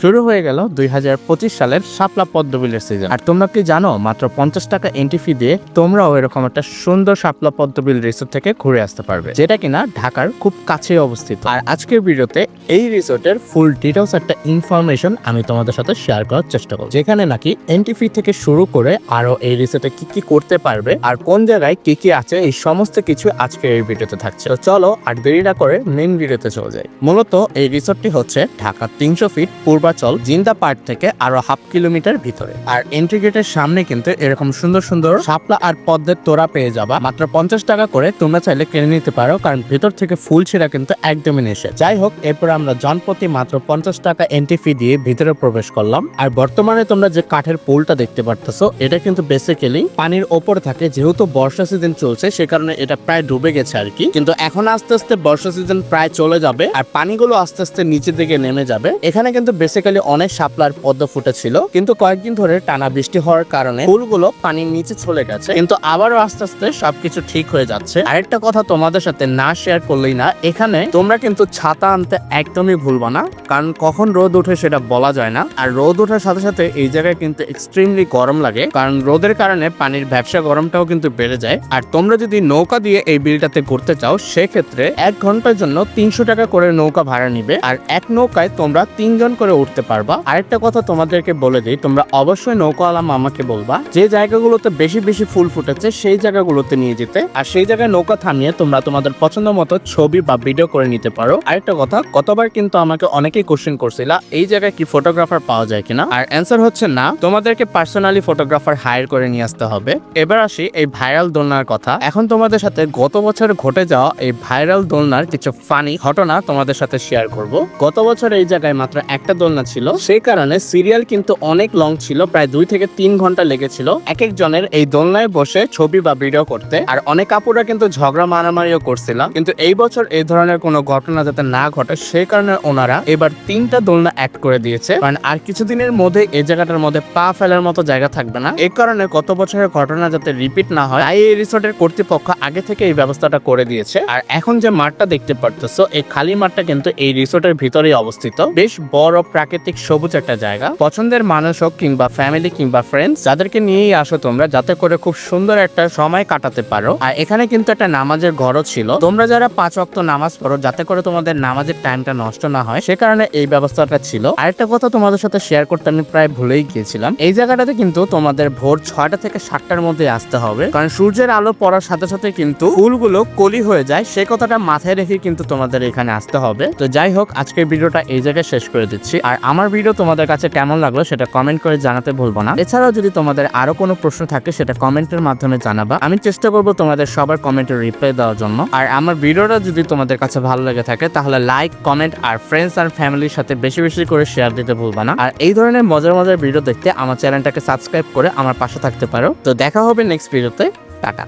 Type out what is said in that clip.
শুরু হয়ে গেল দুই হাজার পঁচিশ সালের শাপলা পদ্মবিলের সিজন আর তোমরা কি জানো, মাত্র পঞ্চাশ টাকা এন্ট্রি ফি দিয়ে তোমরাও এরকম একটা সুন্দর শাপলা পদ্মবিল রিসোর্ট থেকে ঘুরে আসতে পারবে, যেটা কিনা ঢাকার খুব কাছে অবস্থিত। আর আজকের ভিডিওতে এই রিসোর্টের ফুল ডিটেলস একটা ইনফরমেশন আমি তোমাদের সাথে শেয়ার করার চেষ্টা করব, যেখানে নাকি এন্ট্রি ফি থেকে শুরু করে আরও এই রিসোর্টে কি কি করতে পারবে আর কোন জায়গায় কি কি আছে, এই সমস্ত কিছু আজকের এই ভিডিওতে থাকছে। তো চলো আর দেরি না করে মেন ভিডিওতে চলে যাই। মূলত এই রিসোর্টটি হচ্ছে ঢাকা তিনশো ফিট পূর্বাচল জিন্দা পার্ক থেকে আরও হাফ কিলোমিটার ভিতরে। আর এন্ট্রি গেটের সামনে কিন্তু এরকম সুন্দর সুন্দর শাপলা আর পদ্মের তোড়া পেয়ে যাবা। মাত্র পঞ্চাশ টাকা করে তোমরা চাইলে কিনে নিতে পারো, কারণ ভিতর থেকে ফুল ছিঁড়া কিন্তু একদমই নেশে যাই হোক, এরপর আমরা জনপ্রতি মাত্র পঞ্চাশ টাকা এন্ট্রি ফি দিয়ে ভিতরে প্রবেশ করলাম। আর বর্তমানে তোমরা যে কাঠের পুলটা দেখতে পারতেছো, এটা কিন্তু বেসিক্যালি পানির ওপরে থাকে। যেহেতু বর্ষা সিজন চলছে, সে কারণে এটা প্রায় ডুবে গেছে আর কি। কিন্তু এখন আস্তে আস্তে বর্ষা সিজন প্রায় চলে যাবে, আর পানিগুলো আস্তে আস্তে নিচের দিকে নেমে যাবে। এখানে কিন্তু বেসিক্যালি অনেক শাপলার পদ্ম ফুটেছিল, কিন্তু কয়েকদিন ধরে টানা বৃষ্টি হওয়ার কারণে ফুলগুলো পানির নিচে চলে গেছে, কিন্তু আবারও আস্তে আস্তে সবকিছু ঠিক হয়ে যাচ্ছে। আরেকটা কথা তোমাদের সাথে না শেয়ার করলেই না, এখানে তোমরা কিন্তু ছাতা আনতে একদমই ভুলবা না, কারণ কখন রোদ ওঠে সেটা বলা যায় না। আর রোদ ওঠার সাথে সাথে এই জায়গায় কিন্তু এক্সট্রিমলি গরম লাগে, কারণ রোদের কারণে পানির ব্যবসা গরমটাও কিন্তু বেড়ে যায়। আর তোমরা যদি নৌকা দিয়ে এই বিলটাতে ঘুরতে চাও, সেক্ষেত্রে এক ঘণ্টার জন্য তিনশো টাকা করে নৌকা ভাড়া নিবে, আর এক নৌকায় তোমরা তিনজন করে উঠতে পারবা। আরেকটা কথা তোমাদেরকে বলে দিই, তোমরা অবশ্যই নৌকাওয়ালা মামাকে বলবা, যে জায়গাগুলোতে বেশি বেশি ফুল ফুটেছে সেই জায়গাগুলোতে নিয়ে যেতে। আর সেই জায়গায় নৌকা থামিয়ে তোমরা তোমাদের পছন্দ মতো ছবি বা ভিডিও করে নিতে পারো। আরেকটা কথা, কতবার কিন্তু আমাকে অনেকেই কোশ্চেন করছিল, এই জায়গায় কি ফটোগ্রাফার পাওয়া যায় কিনা? আর অ্যান্সার হচ্ছে না, তোমাদেরকে পার্সোনালি ফটোগ্রাফার হায়ার করে নিয়ে আসতে হবে। এবার আসি এই ভাইরাল দোলনার কথা। এখন তোমাদের সাথে গত বছর ঘটে যাওয়া এই ভাইরাল দোলনার কিছু ফানি ঘটনা তোমাদের সাথে শেয়ার করব। গত বছর এই জায়গায় মাত্র একটা দোলনা ছিল। সেই কারণে সিরিয়াল কিন্তু অনেক লং ছিল, প্রায় দুই থেকে তিন ঘণ্টা লেগেছিল। এক একজনের এই দোলনায় বসে ছবি বা ভিডিও করতে। আর অনেক আপুরা কিন্তু ঝগড়া, মারামারিও করছিল। কিন্তু এই বছর এই ধরনের কোনো ঘটনা যাতে না ঘটে, সেই কারণে ওনারা এবার তিনটা দোলনা অ্যাড করে দিয়েছে। কারণ আর কিছুদিনের মধ্যে এই জায়গাটার মধ্যে পা ফেলার মতো জায়গা থাকবে না। এই কারণে গত বছরের ঘটনা যাতে রিপিট না হয়, তাই এই রিসোর্টের কর্তৃপক্ষ আগে থেকে এই ব্যবস্থাটা করে দিয়েছে। আর এখন যে মাঠটা দেখতে পারতেছো, এই খালি মাঠটা কিন্তু এই রিসোর্টের ভিতরেই অবস্থিত। বেশ বড় প্রাকৃতিক সবুজ একটা জায়গা। পছন্দের মানুষ হোক কিংবা ফ্যামিলি কিংবা ফ্রেন্ডস যাদেরকে নিয়েই আসো তোমরা, যাতে করে খুব সুন্দর একটা সময় কাটাতে পারো। আর এখানে কিন্তু একটা নামাজের ঘরও ছিল। তোমরা যারা পাঁচ অক্ত নামাজ পড়ো, যাতে করে তোমাদের নামাজের টাইমটা নষ্ট না হয়, সে কারণে এই ব্যবস্থাটা ছিল। আরেকটা কথা তোমাদের সাথে শেয়ার করতে আমি প্রায় ভুলেই গিয়েছিলাম। এই জায়গাটাতে কিন্তু তোমাদের ভোর ছয়টা থেকে সাতটার মধ্যে আসতে হবে। কারণ সূর্যের আলো পড়ার সাথে সাথে কিন্তু ফুলগুলো কলি হয়ে যায়। সেই কথাটা মাথায় রেখে কিন্তু তোমাদের এখানে আসতে হবে। তো যাই হোক, আজকের ভিডিওটা এই জায়গায় শেষ করে দিচ্ছি। আর আমার ভিডিও তোমাদের কাছে কেমন লাগল সেটা কমেন্ট করে জানাতে ভুলবো না। এছাড়াও যদি তোমাদের আরও কোনো প্রশ্ন থাকে সেটা কমেন্টের মাধ্যমে জানাবা। আমি চেষ্টা করব তোমাদের সবার কমেন্টের রিপ্লাই দেওয়ার জন্য। আর আমার ভিডিওটা যদি তোমাদের কাছে ভালো লেগে থাকে, তাহলে লাইক কমেন্ট আর ফ্রেন্ডস আর ফ্যামিলির সাথে বেশি বেশি করে শেয়ার দিতে ভুলবা না। আর এই ধরনের মজার মজার ভিডিও দেখতে আমার চ্যানেলটাকে সাবস্ক্রাইব করে আমার পাশে থাকতে পারো। তো দেখা হবে নেক্সট ভিডিওতে টাটা।